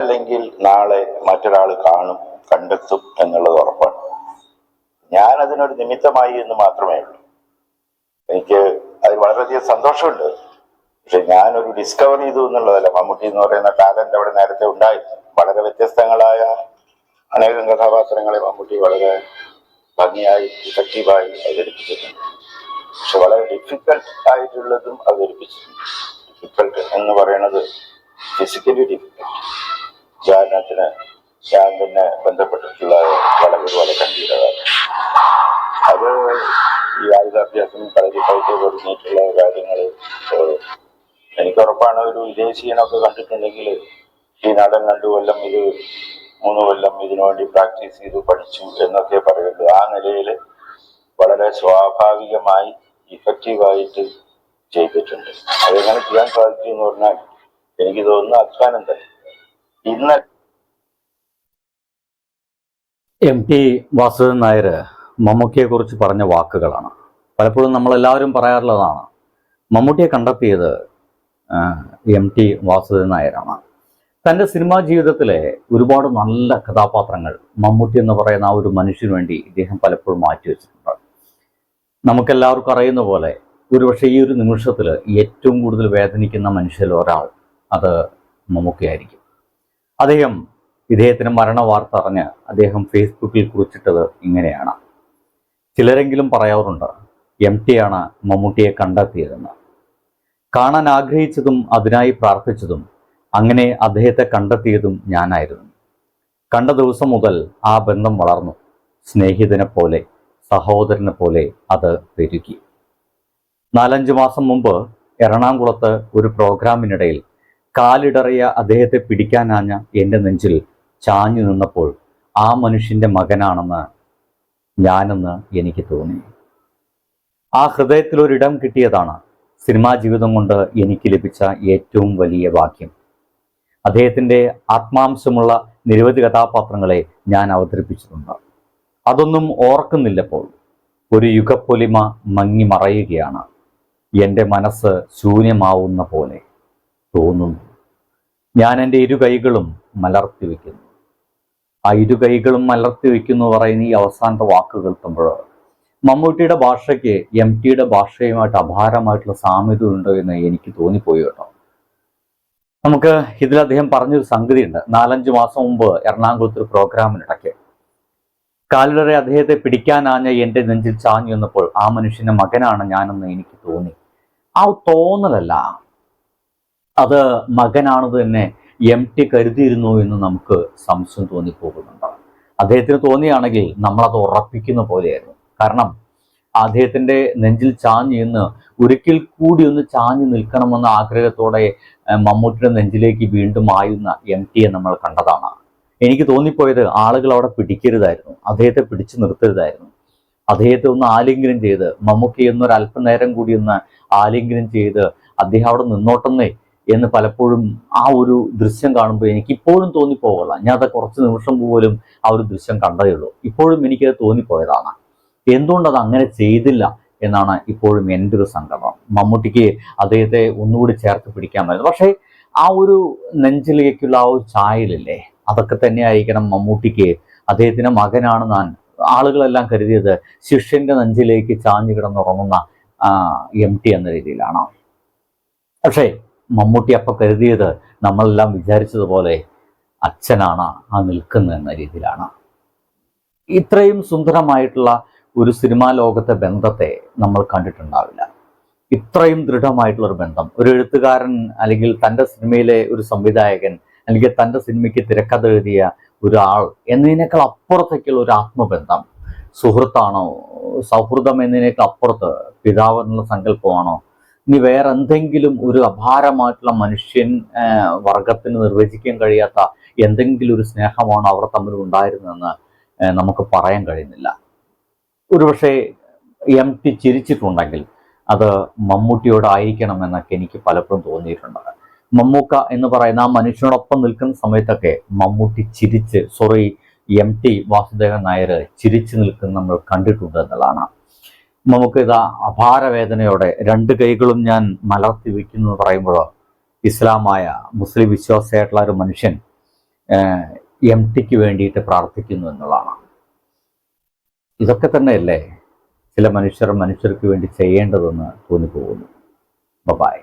അല്ലെങ്കിൽ നാളെ മറ്റൊരാൾ കാണും കണ്ടെത്തും എന്നുള്ളത് ഉറപ്പാണ്. ഞാൻ അതിനൊരു നിമിത്തമായി എന്ന് മാത്രമേ ഉള്ളൂ. എനിക്ക് അതിൽ വളരെയധികം സന്തോഷമുണ്ട്. പക്ഷെ ഞാനൊരു ഡിസ്കവർ ചെയ്തു എന്നുള്ളതല്ല. മമ്മൂട്ടി എന്ന് പറയുന്ന ടാലന്റ് അവിടെ നേരത്തെ ഉണ്ടായിരുന്നു. വളരെ വ്യത്യസ്തങ്ങളായ അനേകം കഥാപാത്രങ്ങളെ മമ്മൂട്ടി വളരെ ഭംഗിയായി ഇഫക്റ്റീവായി അവതരിപ്പിച്ചിട്ടുണ്ട്. പക്ഷെ വളരെ ഡിഫിക്കൽട്ട് ആയിട്ടുള്ളതും അവതരിപ്പിച്ചിട്ടുണ്ട്. ഡിഫിക്കൽട്ട് എന്ന് പറയുന്നത് ഫിസിക്കലി ഡിഫിക്കൽട്ട് കാര്യങ്ങൾ എനിക്ക് ഉറപ്പാണ് ഒരു വിദേശീയനൊക്കെ കണ്ടിട്ടുണ്ടെങ്കിൽ ഈ നടൻ രണ്ടു കൊല്ലം ഇത് മൂന്ന് കൊല്ലം ഇതിനു വേണ്ടി പ്രാക്ടീസ് ചെയ്ത് പഠിച്ചു എന്നൊക്കെ പറയുള്ളൂ ആ നിലയിൽ വളരെ സ്വാഭാവികമായി ഇഫക്റ്റീവായിട്ട് ചെയ്തിട്ടുണ്ട്. അതെങ്ങനെ ചെയ്യാൻ സാധിച്ചു എന്ന് പറഞ്ഞാൽ എനിക്ക് തോന്നുന്നു അധ്വാനം തന്നെ. ഇന്ന് എം പി വാസുദേവൻ നായർ മമ്മൂക്കിയെക്കുറിച്ച് കുറിച്ച് പറഞ്ഞ വാക്കുകളാണ്. പലപ്പോഴും നമ്മളെല്ലാവരും പറയാറുള്ളതാണ് മമ്മൂട്ടിയെ കണ്ടെത്തിയത് എം ടി വാസുദേവൻ നായരാണ്. തന്റെ സിനിമാ ജീവിതത്തിലെ ഒരുപാട് നല്ല കഥാപാത്രങ്ങൾ മമ്മൂട്ടി എന്ന് പറയുന്ന ആ ഒരു മനുഷ്യന് വേണ്ടി ഇദ്ദേഹം പലപ്പോഴും മാറ്റിവെച്ചിട്ടുണ്ട് നമുക്കെല്ലാവർക്കും അറിയുന്ന പോലെ ഒരുപക്ഷെ ഈ ഒരു നിമിഷത്തിൽ ഏറ്റവും കൂടുതൽ വേദനിക്കുന്ന മനുഷ്യരിൽ ഒരാൾ അത് മമ്മൂക്കയായിരിക്കും. അദ്ദേഹം ഇദ്ദേഹത്തിന് മരണ വാർത്ത അറിഞ്ഞ് അദ്ദേഹം ഫേസ്ബുക്കിൽ കുറിച്ചിട്ടത് ഇങ്ങനെയാണ്. ചിലരെങ്കിലും പറയാറുണ്ട് എം ടി ആണ് മമ്മൂട്ടിയെ കണ്ടെത്തിയതെന്ന്. കാണാൻ ആഗ്രഹിച്ചതും അതിനായി പ്രാർത്ഥിച്ചതും അങ്ങനെ അദ്ദേഹത്തെ കണ്ടെത്തിയതും ഞാനായിരുന്നു. കണ്ട ദിവസം മുതൽ ആ ബന്ധം വളർന്നു. സ്നേഹിതനെ പോലെ സഹോദരനെ പോലെ അത് പെരുകി. നാലഞ്ച് മാസം മുമ്പ് എറണാകുളത്ത് ഒരു പ്രോഗ്രാമിനിടയിൽ കാലിടറിയ അദ്ദേഹത്തെ പിടിക്കാനാഞ്ഞ എന്റെ നെഞ്ചിൽ ചാഞ്ഞു നിന്നപ്പോൾ ആ മനുഷ്യന്റെ മകനാണെന്ന് ഞാനെന്ന് എനിക്ക് തോന്നി. ആ ഹൃദയത്തിൽ ഒരിടം കിട്ടിയതാണ് സിനിമാ ജീവിതം കൊണ്ട് എനിക്ക് ലഭിച്ച ഏറ്റവും വലിയ വാക്യം അദ്ദേഹത്തിന്റെ ആത്മാംശമുള്ള നിരവധി കഥാപാത്രങ്ങളെ ഞാൻ അവതരിപ്പിച്ചിട്ടുണ്ട്. അതൊന്നും ഓർക്കുന്നില്ലപ്പോൾ ഒരു യുഗപ്പൊലിമ മങ്ങി മറയുകയാണ്. എന്റെ മനസ്സ് ശൂന്യമാവുന്ന പോലെ തോന്നുന്നു. ഞാൻ എന്റെ ഇരു കൈകളും മലർത്തി വയ്ക്കുന്നു. ആ ഇരു കൈകളും മലർത്തി വയ്ക്കുന്നു പറയുന്ന ഈ അവസാനത്തെ വാക്കുകൾ എത്തുമ്പോൾ മമ്മൂട്ടിയുടെ ഭാഷയ്ക്ക് എം ടിയുടെ ഭാഷയുമായിട്ട് അപാരമായിട്ടുള്ള സാമ്യത ഉണ്ടോ എന്ന് എനിക്ക് തോന്നിപ്പോയി കേട്ടോ. നമുക്ക് ഇതിൽ അദ്ദേഹം പറഞ്ഞൊരു സംഗതിയുണ്ട്. നാലഞ്ച് മാസം മുമ്പ് എറണാകുളത്ത് ഒരു പ്രോഗ്രാമിനിടയ്ക്ക്. കാലിലറെ അദ്ദേഹത്തെ പിടിക്കാനാഞ്ഞ എന്റെ നെഞ്ചിൽ ചാഞ്ഞു വന്നപ്പോൾ ആ മനുഷ്യന്റെ മകനാണ് ഞാനെന്ന് എനിക്ക് തോന്നി. ആ തോന്നലല്ല. അത് മകനാണെന്ന് തന്നെ എം ടി കരുതിയിരുന്നു എന്ന് നമുക്ക് സംശയം തോന്നിപ്പോകുന്നുണ്ട്. അദ്ദേഹത്തിന് തോന്നിയാണെങ്കിൽ നമ്മളത് ഉറപ്പിക്കുന്ന പോലെയായിരുന്നു. കാരണം അദ്ദേഹത്തിന്റെ നെഞ്ചിൽ ചാഞ്ഞു നിന്ന് ഒരിക്കൽ കൂടി ഒന്ന് ചാഞ്ഞു നിൽക്കണമെന്ന ആഗ്രഹത്തോടെ മമ്മൂട്ടിയുടെ നെഞ്ചിലേക്ക് വീണ്ടും ആയുന്ന എം ടിയെ നമ്മൾ കണ്ടതാണ്. എനിക്ക് തോന്നിപ്പോയത് ആളുകൾ അവിടെ പിടിക്കരുതായിരുന്നു. അദ്ദേഹത്തെ പിടിച്ചു നിർത്തരുതായിരുന്നു. അദ്ദേഹത്തെ ഒന്ന് ആലിംഗനം ചെയ്ത് മമ്മൂക്കി എന്നൊരു അല്പനേരം കൂടി ഒന്ന് ആലിംഗനം ചെയ്ത് അദ്ദേഹം അവിടെ നിന്നോട്ടെന്നേ എന്ന് പലപ്പോഴും ആ ഒരു ദൃശ്യം കാണുമ്പോൾ എനിക്ക് ഇപ്പോഴും തോന്നിപ്പോകല ഞാൻ അത് കുറച്ച് നിമിഷം പോലും ആ ഒരു ദൃശ്യം കണ്ടതേ ഉള്ളൂ. ഇപ്പോഴും എനിക്കത് തോന്നിപ്പോയതാണ്. എന്തുകൊണ്ട് അത് അങ്ങനെ ചെയ്തില്ല എന്നാണ് ഇപ്പോഴും എന്റെ ഒരു സങ്കടം മമ്മൂട്ടിക്ക് അദ്ദേഹത്തെ ഒന്നുകൂടി ചേർത്ത് പിടിക്കാമായിരുന്നു പക്ഷേ ആ ഒരു നെഞ്ചിലേക്കുള്ള ആ ഒരു ചായലില്ലേ അതൊക്കെ തന്നെ ആയിരിക്കണം മമ്മൂട്ടിക്ക്. അദ്ദേഹത്തിന്റെ മകനാണ് ഞാൻ. ആളുകളെല്ലാം കരുതിയത് ശിഷ്യന്റെ നെഞ്ചിലേക്ക് ചാഞ്ഞു കിടന്നുറങ്ങുന്ന എം ടി എന്ന രീതിയിലാണ്. പക്ഷേ മമ്മൂട്ടി അപ്പം കരുതിയത് നമ്മളെല്ലാം വിചാരിച്ചതുപോലെ അച്ഛനാണ് ആ നിൽക്കുന്നത് എന്ന രീതിയിലാണ്. ഇത്രയും സുന്ദരമായിട്ടുള്ള ഒരു സിനിമാ ലോകത്തെ ബന്ധത്തെ നമ്മൾ കണ്ടിട്ടുണ്ടാവില്ല. ഇത്രയും ദൃഢമായിട്ടുള്ള ഒരു ബന്ധം. ഒരു എഴുത്തുകാരൻ അല്ലെങ്കിൽ തന്റെ സിനിമയിലെ ഒരു സംവിധായകൻ അല്ലെങ്കിൽ തന്റെ സിനിമയ്ക്ക് തിരക്കഥ എഴുതിയ ഒരാൾ എന്നതിനേക്കാൾ അപ്പുറത്തേക്കുള്ള ഒരു ആത്മബന്ധം. സുഹൃത്താണോ? സൗഹൃദം എന്നതിനേക്കാൾ അപ്പുറത്ത് പിതാവ് എന്നുള്ള സങ്കല്പമാണോ? ഇനി വേറെ എന്തെങ്കിലും ഒരു അപാരമായിട്ടുള്ള മനുഷ്യൻ വർഗത്തിന് നിർവചിക്കാൻ കഴിയാത്ത എന്തെങ്കിലും ഒരു സ്നേഹമാണോ അവർ തമ്മിൽ ഉണ്ടായിരുന്നതെന്ന് നമുക്ക് പറയാൻ കഴിയുന്നില്ല. ഒരുപക്ഷെ എം ടി ചിരിച്ചിട്ടുണ്ടെങ്കിൽ അത് മമ്മൂട്ടിയോടായിരിക്കണം എന്നൊക്കെ എനിക്ക് പലപ്പോഴും തോന്നിയിട്ടുണ്ട്. മമ്മൂക്ക എന്ന് പറയുന്ന ആ മനുഷ്യനോടൊപ്പം നിൽക്കുന്ന സമയത്തൊക്കെ മമ്മൂട്ടി ചിരിച്ച് sorry M T Vasudevan Nair ചിരിച്ചു നിൽക്കുന്ന നമ്മൾ കണ്ടിട്ടുണ്ട് എന്നുള്ളതാണ്. നമുക്ക് ഇതാ അപാരവേദനയോടെ രണ്ട് കൈകളും ഞാൻ മലർത്തി വയ്ക്കുന്നു എന്ന് പറയുമ്പോൾ ഇസ്ലാമായ മുസ്ലിം വിശ്വാസിയായിട്ടുള്ള ഒരു മനുഷ്യൻ എം ടിക്ക് വേണ്ടിയിട്ട് പ്രാർത്ഥിക്കുന്നു എന്നുള്ളതാണ്. ഇതൊക്കെ തന്നെയല്ലേ ചില മനുഷ്യർ മനുഷ്യർക്ക് വേണ്ടി ചെയ്യേണ്ടതെന്ന് തോന്നിപ്പോകുന്നു. ബൈ